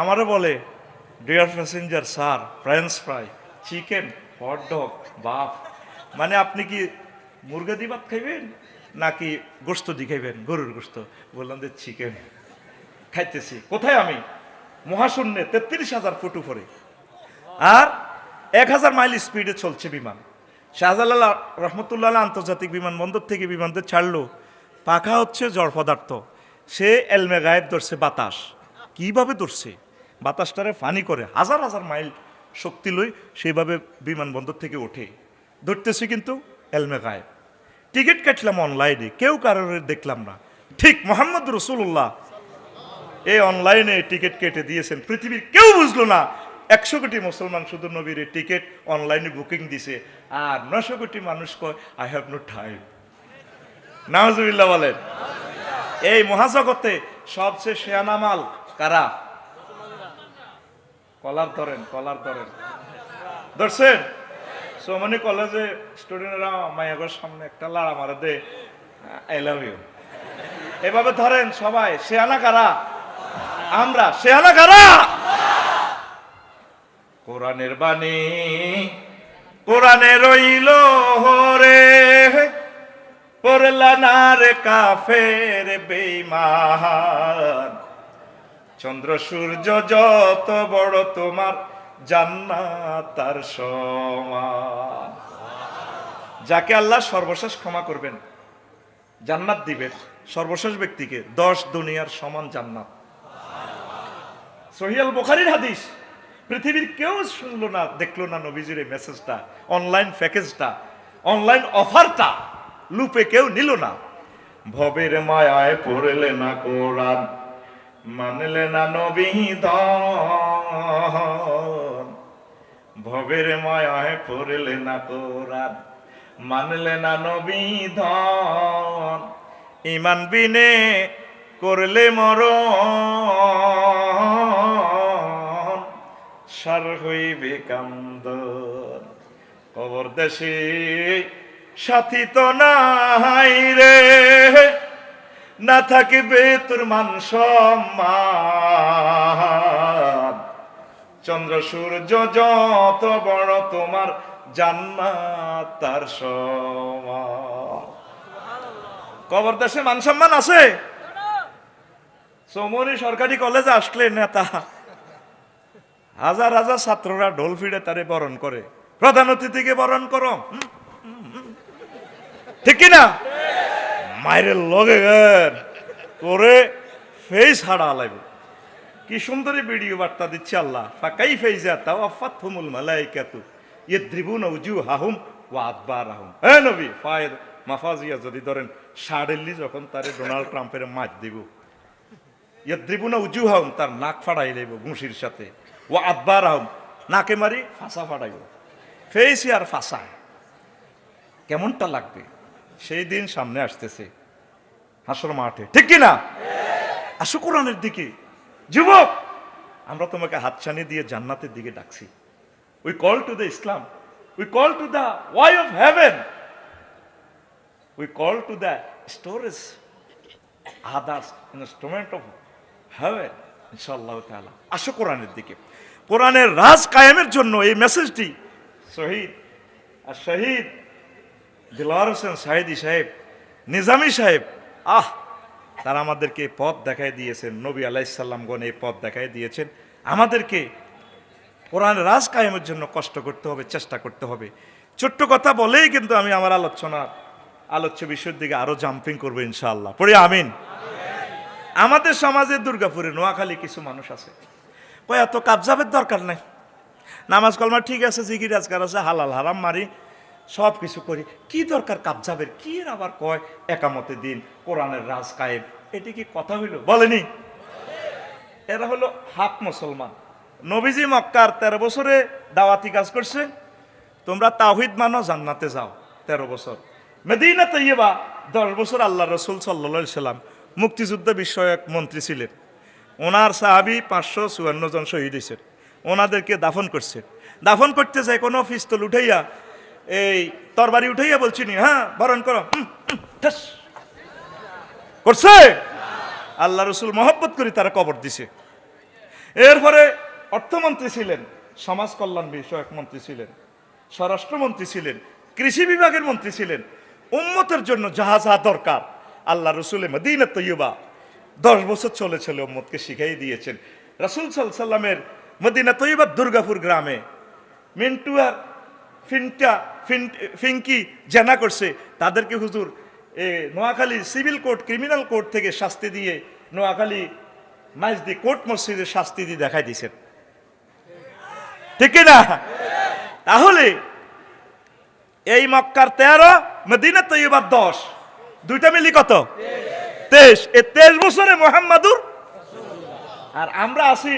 আমারও বলে dear passenger sir French fry chicken hot dog বাপ। মানে আপনি কি মুরগা দি ভাত খাইবেন, নাকি গোস্ত দি খাইবেন? গরুর গোস্ত। বললাম যে চিকেন খাইতেছি। কোথায় আমি? মহাশূন্যে তেত্রিশ হাজার ফুট উপরে। আর এক হাজার মাইল স্পিডে চলছে বিমান। শাহজালাল রহমতুল্লাহ আন্তর্জাতিক বিমানবন্দর থেকে বিমানদের ছাড়লো। পাখা হচ্ছে জড় পদার্থ। সে এলমে গায়েব ধরছে বাতাস। কীভাবে ধরছে? বাতাসটারে ফানি করে, হাজার হাজার মাইল শক্তি লই সেইভাবে বিমানবন্দর থেকে ওঠে। ধরতেছে কিন্তু এলমে গায়েব। টিকিট কাটলাম অনলাইনে, কেউ কারোর দেখলাম না। ঠিক মোহাম্মদ রসুল্লাহ এই অনলাইনে টিকিট কেটে দিয়েছেন। পৃথিবীর কেউ বুঝলো না, একশো কোটি মুসলমান শুধু নবীর টিকিট অনলাইনে বুকিং দিছে। আর নশো কোটি মানুষ কয়, আই হ্যাভ নো টাইম। নাহজুবিল্লাহ বলেন। এই মহাজগতে সবচেয়ে শেয়ানা মাল কারা? কলার ধরেন কলার ধরেন ধরছেন? সোমনি কলেজে স্টুডেন্টরা মায়াগর সামনে একটা লাড়া মারা দে। আই লাভ ইউ এভাবে ধরেন সবাই, শেয়ানা কারা? আমরা, শেয়ানা কারা? কোরআনের বাণী কোরআনে রইল হরে পড়লা না রে কাফের বেইমান চন্দ্র সূর্য যত বড় তোমার জান্নাত, তার সমান। যাকে আল্লাহ সর্বশেষ ক্ষমা করবেন, জান্নাত দিবেন সর্বশেষ ব্যক্তিকে, দশ দুনিয়ার সমান জান্নাত। সহিয়াল বোখারির হাদিস, পৃথিবীর কেউ শুনলো না, দেখল না নবীজির এই মেসেজটা, অনলাইন প্যাকেজটা, অনলাইন অফারটা, লুপে কেউ নিল না। ভবের মায়ায় পড়লে না কোরআন মানলে না নবী ভবের মায়ায় পড়লে না কোরআন মানলে না নবী ইমান বিনে করলে মরণ। সার হইবে কান্দন কবর দেশে সাথী তো নাই রে। না থাকিবে তোর মান সম্মান। চন্দ্র সূর্য যত বড় তোমার জান্নাত, তার সমান। কবর দেশে মান সম্মান আছে? সোমনি সরকারি কলেজে আসলে নেতা। হাজার হাজার ছাত্ররা ঢোল ফিড়ে তারে বরণ করে। প্রধান অতিথিকে বরণ করো। ঠিক কিনা? মায়ের লগে গের করে ফেস হাড়া লাগবে। কি সুন্দরী ভিডিও বার্তা দিচ্ছে আল্লাহ। ফাকাই ফেইজা তাও আফাত হুমুল মালাইকাতু। ইদ্রিবুন উজু হাহুম ও আদবার আহুম হ্যাঁ নবী, ফায়েদ, মাফাজিয়া যদি ধরেন, সাড়েল্লি যখন তারে ডোনাল্ড ট্রাম্পের মাছ দিব ইদ্রিবুনা উজু হাহুম তার নাক ফাড়াই দেব ঘুষির সাথে। ও আদবার আহুম নাকে মারি ফাঁসা ফাড়াইব। ফেইসি আর ফাঁসা। কেমনটা লাগবে? সেই দিন সামনে আসতেছে হাসর মাঠে। ঠিক কি না আসো কোরআনের দিকে। যুবক, আমরা তোমাকে হাতছানি দিয়ে জান্নাতের দিকে ডাকছি। We call to the Islam we call to the way of heaven we call to the storage others instrument of heaven ইনশাআল্লাহ তাআলা আসো কোরআনের দিকে। কোরআনের রাজ কায়েমের জন্য এই মেসেজটি শহীদ, আর শহীদ দিলওয়ার হোসেন সাহেদি সাহেব, নিজামি সাহেব, আহ! তারা আমাদেরকে পথ দেখায় দিয়েছেন, নবী আলাইসাল্লামগণ এই পথ দেখায় দিয়েছেন। আমাদেরকে কোরআন রাজ কায়েমের জন্য কষ্ট করতে হবে, চেষ্টা করতে হবে। ছোট্ট কথা বলেই কিন্তু আমি আমার আলোচনা, আলোচ্য বিষয়ের দিকে আরও জাম্পিং করব ইনশাআল্লাহ। পড়ি, আমিন। আমাদের সমাজে দুর্গাপুরে নোয়াখালী কিছু মানুষ আছে। কই এত কাবজাবের দরকার নাই। নামাজ কলমা ঠিক আছে জিগির আজকার আছে, হালাল হারাম মারি। সব কিছু করি। কি দরকার কাবজাবের কি আবার কয়? একামতে দিন, কোরআনের রাজ কায়েব এটি কি কথা হইল? বলেনি। এরা হলো হাফ মুসলমান। নবীজি মক্কার তেরো বছরে দাওয়াতি কাজ করছে। তোমরা তাহিদ মানো, জান্নাতে যাও, তেরো বছর। মেদিনা তৈবা দশ বছর আল্লাহ রসুল সাল্লা সাল্লাম মুক্তিযুদ্ধ বিষয়ক মন্ত্রী ছিলেন। ওনার সাহাবি পাঁচশো চুয়ান্ন জন শহীদ হয়েছেন। ওনাদেরকে দাফন করছে। দাফন করতে যায় কোনো পিস্তল উঠাইয়া এই তরবারি উঠাইয়া বলছি নি হ্যাঁ? বরণ করো। করছে? আল্লাহ রসুল মহব্বত করি তারা কবর দিছে। এরপরে অর্থমন্ত্রী ছিলেন, সমাজ কল্যাণ বিষয়ক মন্ত্রী ছিলেন, স্বরাষ্ট্রমন্ত্রী ছিলেন, কৃষি বিভাগের মন্ত্রী ছিলেন, উম্মতের জন্য যাহা যাহা দরকার, আল্লাহ রসুল মদিনা তৈবা দশ বছর চলে চলে উম্মতকে শিখাই দিয়েছেন। রাসুল সাল্লামের মদিনা তৈবার দুর্গাপুর গ্রামে মিন্টু আর ফিনটা, ফিন ফিঙ্কি জেনা করছে। তাদেরকে হুজুর Noakhali civil court, criminal court থেকে শাস্তি দিয়ে নোয়াখালী মাইজদি কোর্ট মসজিদের শাস্তি দিয়ে দেখাই দিয়েছেন। ঠিক না তাহলে, এই মক্কার তেরো, মদিনা তৈবার দশ, দুইটা মিলি কত? তেইশ। এই তেইশ বছরে মোহাম্মদুর। আর আমরা এ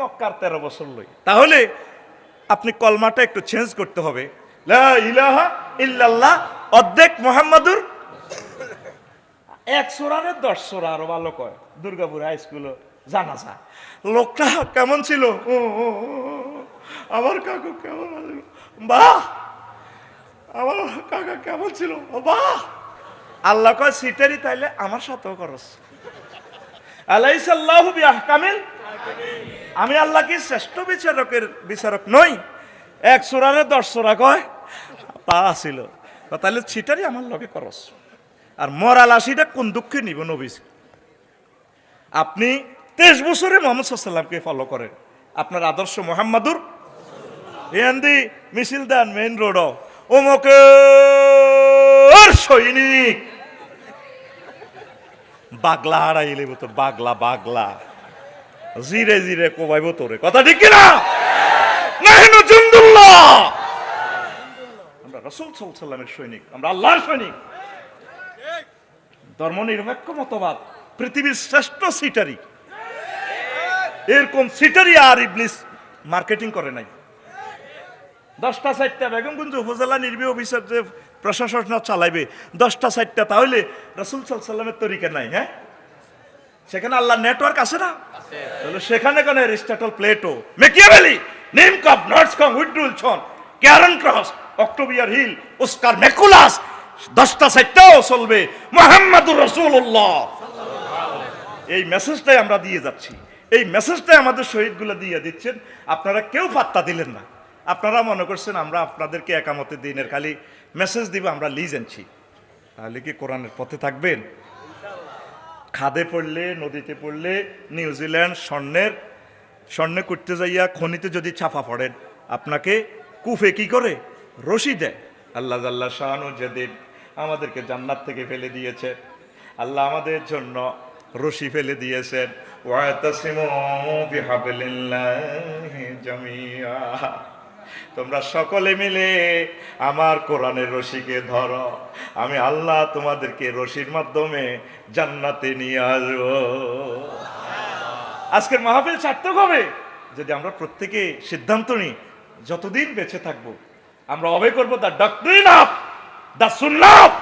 মক্কার তেরো বছর লই। তাহলে আপনি কলমাটা একটু চেঞ্জ করতে হবে। ইলাহা ইল্লাল্লাহ অর্ধেক মোহাম্মদুর। এক সোরারে দশ সোরা আরও ভালো কয়। দুর্গাপুর হাই স্কুল জানা যায় লোকটা কেমন ছিল? ও, আমার কাকু কেমন বাহ! আমার কাকা কেমন ছিল? বাহ! আল্লাহ কয় সিটারি তাইলে আমার সাথেও করস আলাইসাল্লাহু বিআহকামিল। আমি আল্লাহ কি শ্রেষ্ঠ বিচারকের বিচারক নই। এক সোরারে দশ সোরা কয় তা ছিল তাহলে ছিটারি আমার লগে করস। আর মরাল আশিটা কোন দুঃখে নিব নবীজ? আপনি তেইশ বছরে মোহাম্মদ সাল্লামকে ফলো করেন। আপনার আদর্শ মোহাম্মদুর? এন্দি মিছিল দেন মেইন রোড ওমকের সৈনিক। বাগলা হারাইলে তো বাগলা বাগলা। জিরে জিরে কোবাইব তোরে। কথা ঠিক কিনা? নাহিনু জুন্দুল্লাহ। আমরা রসুল সাল্লামের সৈনিক, আমরা আল্লাহর সৈনিক। ধর্ম নিরপেক্ষ মতবাদ, পৃথিবীর শ্রেষ্ঠ সিটারি। এরকম সিটারি আর ইবলিস মার্কেটিং করে নাই। দশটা চারটা বেগমগঞ্জ উপজেলা নির্বাহী অফিসার যে প্রশাসন চালাইবে, দশটা চারটা তাহলে রসুল সাল্লামের তরিকা নাই হ্যাঁ? সেখানে আল্লাহ নেটওয়ার্ক আছে না? তাহলে সেখানে কেন এরিস্টটল প্লেটো মেকিয়াভেলি নেম কাপ নটস কম উইড্রুল, ছন, ক্যারন ক্রস, অক্টোবিয়ার হিল, ওস্কার মেকুলাস, দশটা চারটাও চলবে। মোহাম্মদুর রসুল্লাহ এই মেসেজটাই আমরা দিয়ে যাচ্ছি। এই মেসেজটাই আমাদের শহীদগুলো দিয়ে দিচ্ছেন। আপনারা কেউ পাত্তা দিলেন না। আপনারা মনে করছেন আমরা আপনাদেরকে একামতে দিনের খালি মেসেজ দিব, আমরা লিজ আনছি তাহলে কি কোরআনের পথে থাকবেন? খাদে পড়লে, নদীতে পড়লে নিউজিল্যান্ড স্বর্ণের, স্বর্ণে করতে যাইয়া খনিতে যদি ছাপা পড়েন, আপনাকে কুফে কি করে? রশি দেয়। আল্লাহ আল্লাহ শাহানু যেদিন আমাদেরকে জান্নাত থেকে ফেলে দিয়েছে। আল্লাহ আমাদের জন্য রশি ফেলে দিয়েছেন। ওয়াতাসিমু বিহাবলিল্লাহি জামিয়া। তোমরা সকলে মিলে আমার কোরআনের রশিকে ধরো। আমি আল্লাহ তোমাদেরকে রশির মাধ্যমে জান্নাতে নিয়ে আসব। আজকের মাহফিল সার্থক হবে। যদি আমরা প্রত্যেকে সিদ্ধান্ত নিই, যতদিন বেঁচে থাকব, আমরা অবে করব দ্য ডক্টরিন অফ দ্য সুন্নাত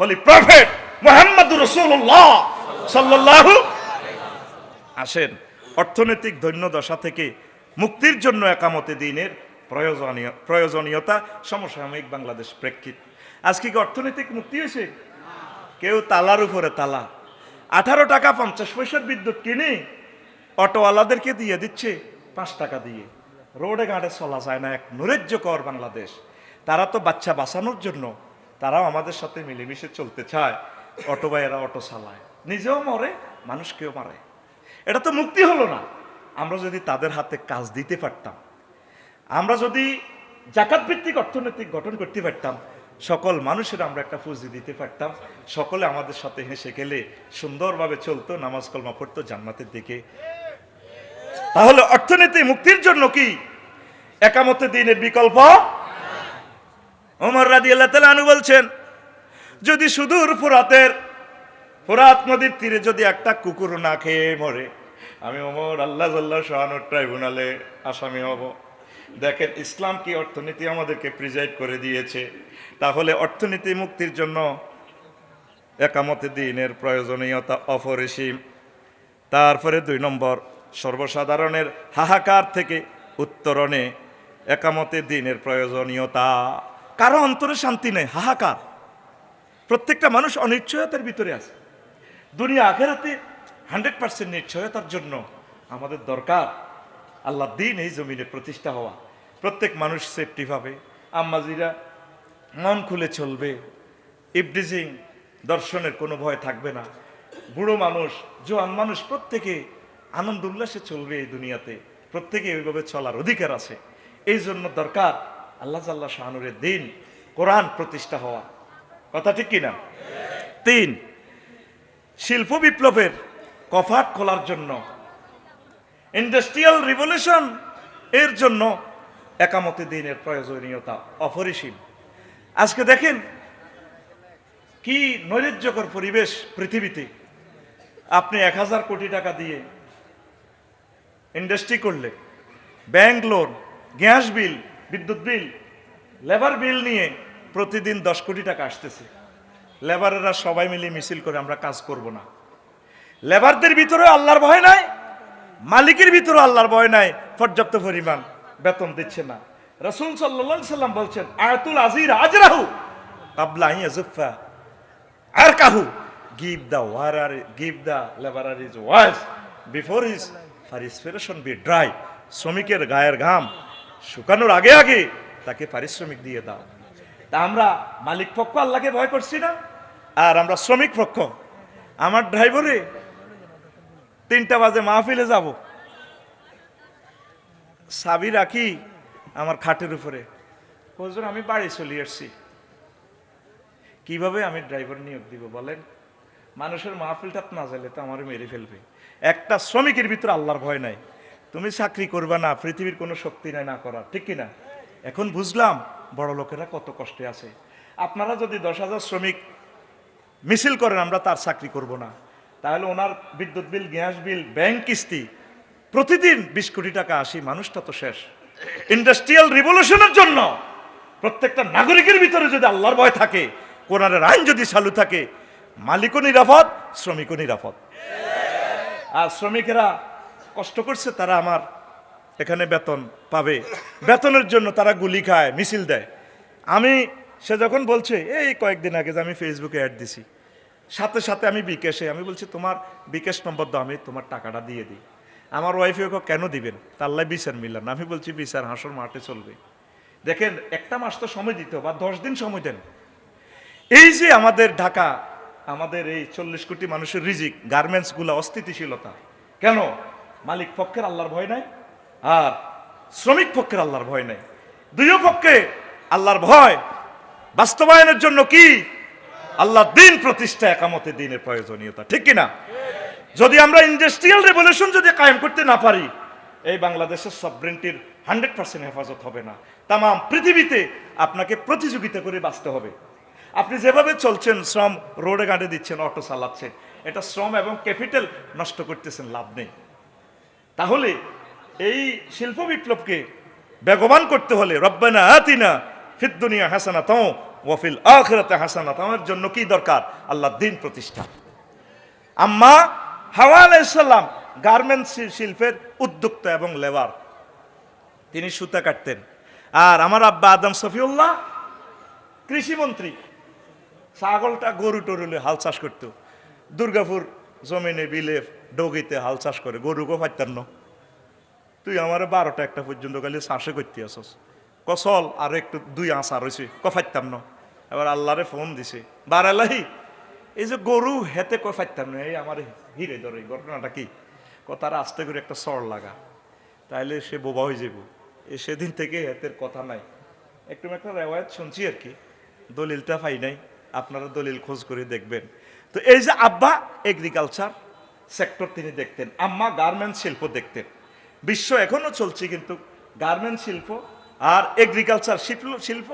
হলি প্রফেট মোহাম্মদুর রসুল্লাহ সাল্লাল্লাহু আসেন, অর্থনৈতিক দৈন্য দশা থেকে মুক্তির জন্য একামতে দিনের প্রয়োজনীয় প্রয়োজনীয়তা সমসাময়িক বাংলাদেশ প্রেক্ষিত। আজকে কি অর্থনৈতিক মুক্তি হয়েছে? কেউ তালার উপরে তালা। আঠারো টাকা পঞ্চাশ পয়সার বিদ্যুৎ কিনে, অটোওয়ালাদেরকে দিয়ে দিচ্ছে পাঁচ টাকা দিয়ে। রোডে ঘাটে চলা যায় না, এক নৈরাজ্যকর বাংলাদেশ। তারা তো বাচ্চা বাঁচানোর জন্য, তারাও আমাদের সাথে মিলেমিশে চলতে চায়। অটো ভাইয়েরা অটো চালায়। নিজেও মরে, মানুষকেও মারে। এটা তো মুক্তি হলো না। আমরা যদি তাদের হাতে কাজ দিতে পারতাম আমরা যদি জাকাত ভিত্তিক অর্থনৈতিক গঠন করতে পারতাম, সকল মানুষের আমরা একটা পুঁজি দিতে পারতাম। সকলে আমাদের সাথে হেসে গেলে সুন্দরভাবে চলতো, নামাজ কলমা পড়তো, জান্নাতের দিকে। তাহলে অর্থনীতি মুক্তির জন্য কি? একামতে দিনের বিকল্প? ওমর রাজি আল্লাহ তালা বলছেন, যদি সুদূর ফুরাতের, ফুরাত নদীর তীরে যদি একটা কুকুর না খেয়ে মরে, আমি ওমর আল্লাহ আল্লাহ ট্রাইব্যুনালে আসামি হব। দেখেন ইসলাম কি অর্থনীতি আমাদেরকে প্রিজাইড করে দিয়েছে। তাহলে অর্থনীতি মুক্তির জন্য একামতে দিনের প্রয়োজনীয়তা অপরিসীম। তারপরে দুই নম্বর, সর্বসাধারণের হাহাকার থেকে উত্তরণে একামতে দিনের প্রয়োজনীয়তা। কারও অন্তরে শান্তি নেই, হাহাকার। প্রত্যেকটা মানুষ অনিশ্চয়তার ভিতরে আছে। দুনিয়া আখেরাতে হান্ড্রেড পার্সেন্ট নিশ্চয়তার জন্য আমাদের দরকার। আল্লাহ দিন এই জমিনে প্রতিষ্ঠা হওয়া। প্রত্যেক মানুষ সেফটি পাবে আম্মাজিরা মন খুলে চলবে। ইবডিজিং দর্শনের কোনো ভয় থাকবে না। বুড়ো মানুষ জোয়ান মানুষ প্রত্যেকে আনন্দ উল্লাসে চলবে এই দুনিয়াতে। প্রত্যেকে ওইভাবে চলার অধিকার আছে। এই জন্য দরকার আল্লাহ জাল্লাহ শাহানুরের দিন কোরআন প্রতিষ্ঠা হওয়া। কথা ঠিক কিনা? তিন শিল্প বিপ্লবের কফাট খোলার জন্য ইন্ডাস্ট্রিয়াল রিভলিউশন এর জন্য একামতে দিনের প্রয়োজনীয়তা অপরিসীম। আজকে দেখেন কি নৈরাজ্যকর পরিবেশ পৃথিবীতে। আপনি এক হাজার কোটি টাকা দিয়ে ইন্ডাস্ট্রি করলে ব্যাংক লোন গ্যাস বিল, বিদ্যুৎ বিল লেবার বিল নিয়ে প্রতিদিন দশ কোটি টাকা আসতেছে। লেবারেরা সবাই মিলে মিছিল করে আমরা কাজ করব না। লেবারদের ভিতরে আল্লাহর ভয় নাই মালিকের ভিতরে আল্লাহর ভয় নাই, পর্যাপ্ত পরিমাণ বেতন দিচ্ছে না। রসুল সাল্লাহ সাল্লাম বলছেন, আয়াতুল আজির আজরাহু কাবলা ইয়াজুফা আর কাহু give the ওয়ারার, give the labourer his wages before his perspiration be dry, শ্রমিকের গায়ের ঘাম শুকানোর আগে আগে তাকে পারিশ্রমিক দিয়ে দাও। তা আমরা মালিক পক্ষ আল্লাহকে ভয় করছি না, আর আমরা শ্রমিক পক্ষ। আমার ড্রাইভারে তিনটা বাজে মাহফিলে যাব। সাবি রাখি আমার খাটের উপরে। হুজুর, আমি বাড়ি চলে আসছি। কীভাবে আমি ড্রাইভার নিয়োগ দিব বলেন? মানুষের মাহফিলটা না জানলে তো আমার মেরে ফেলবে। একটা শ্রমিকের ভিতরে আল্লাহর ভয় নাই। তুমি চাকরি করবে না, পৃথিবীর কোনো শক্তি নাই না করার, ঠিক কিনা? এখন বুঝলাম বড় লোকেরা কত কষ্টে আছে। আপনারা যদি দশ হাজার শ্রমিক মিছিল করেন, আমরা তার চাকরি করব না। তাহলে ওনার বিদ্যুৎ বিল, গ্যাস বিল, ব্যাংক কিস্তি, প্রতিদিন বিশ কোটি টাকা আসি, মানুষটা তো শেষ। ইন্ডাস্ট্রিয়াল রিভলিউশনের জন্য প্রত্যেকটা নাগরিকের ভিতরে যদি আল্লাহর ভয় থাকে, কোরআনের আইন যদি চালু থাকে, মালিকও নিরাপদ, শ্রমিকও নিরাপদ। আর শ্রমিকেরা কষ্ট করছে, তারা আমার এখানে বেতন পাবে। বেতনের জন্য তারা গুলি খায়, মিছিল দেয়। আমি সে যখন বলছে, এই কয়েকদিন আগে যে আমি ফেসবুকে অ্যাড দিছি। সাথে সাথে আমি বিকেশে, আমি বলছি, তোমার বিকেশ নম্বর দাও আমি তোমার টাকাটা দিয়ে দিই। আমার ওয়াইফে ওকে কেন দিবেন? তাল্লাই বিচার মিললাম না। আমি বলছি, বিচার, হাসর মাঠে চলবে। দেখেন, একটা মাস তো সময় দিতে বা দশ দিন সময় দেন। এই যে আমাদের ঢাকা, আমাদের এই চল্লিশ কোটি মানুষের রিজিক, গার্মেন্টসগুলো, অস্থিতিশীলতা, কেন? মালিক পক্ষের আল্লাহর ভয় নাই, আর শ্রমিক পক্ষের আল্লাহর ভয় নাই। দুইও পক্ষে আল্লাহর ভয়। বাস্তবায়নের জন্য কি? আল্লাহ দিন প্রতিষ্ঠা একামতে দিনের প্রয়োজনীয়তা, ঠিক কিনা? যদি আমরা ইন্ডাস্ট্রিয়াল রেভলিউশন যদি কায়েম করতে না পারি, এই বাংলাদেশের সবরেন্টির হান্ড্রেড পার্সেন্ট হেফাজত হবে না। তাম পৃথিবীতে আপনাকে প্রতিযোগিতা করে বাঁচতে হবে। আপনি যেভাবে চলছেন, শ্রম রোডে গাড়ি দিচ্ছেন, অটো চালাচ্ছেন, এটা শ্রম এবং ক্যাপিটাল নষ্ট করতেছেন, লাভ নেই। তাহলে এই শিল্প বিপ্লবকে বেগবান করতে হলে রব্বানা আতিনা ফিদ দুনিয়া হাসানা তাও ওয়াফিল আখিরাতে হাসানাত। আমার জন্য কি দরকার? আল্লাহ দিন প্রতিষ্ঠা। আম্মা হাওয়া আলাইসাল্লাম গার্মেন্টস শিল্পের উদ্যোক্তা এবং লেবার। তিনি সুতা কাটতেন। আর আমার আব্বা আদম সফিউল্লাহ, কৃষিমন্ত্রী। ছাগলটা গরু টরুলে হাল চাষ করতো। দুর্গাপুর জমিনে বিলে ডগিতে হাল চাষ করে। গরুকেও পাইতাম না। তুই আমার বারোটা একটা পর্যন্ত খালি চাষে করতে আসস। কসল আর একটু দুই আঁচা রয়েছে কফাইতাম না। এবার আল্লাহরে ফোন দিছে। বারালাহি, এই যে গরু হেতে কফাইতাম না, এই আমার হিরে ধরে ঘটনাটা কি? কথার আস্তে করে একটা সর লাগা। তাইলে সে বোবা হয়ে যাব এ সেদিন থেকে হেতের কথা নাই। একটু একটা রেওয়ায়ত শুনছি আর কি। দলিলটা পাই নাই। আপনারা দলিল খোঁজ করে দেখবেন। তো এই যে আব্বা এগ্রিকালচার সেক্টর তিনি দেখতেন, আম্মা গার্মেন্টস শিল্প দেখতেন। বিশ্ব এখনও চলছে কিন্তু গার্মেন্ট শিল্প আর এগ্রিকালচার শিল্প শিল্প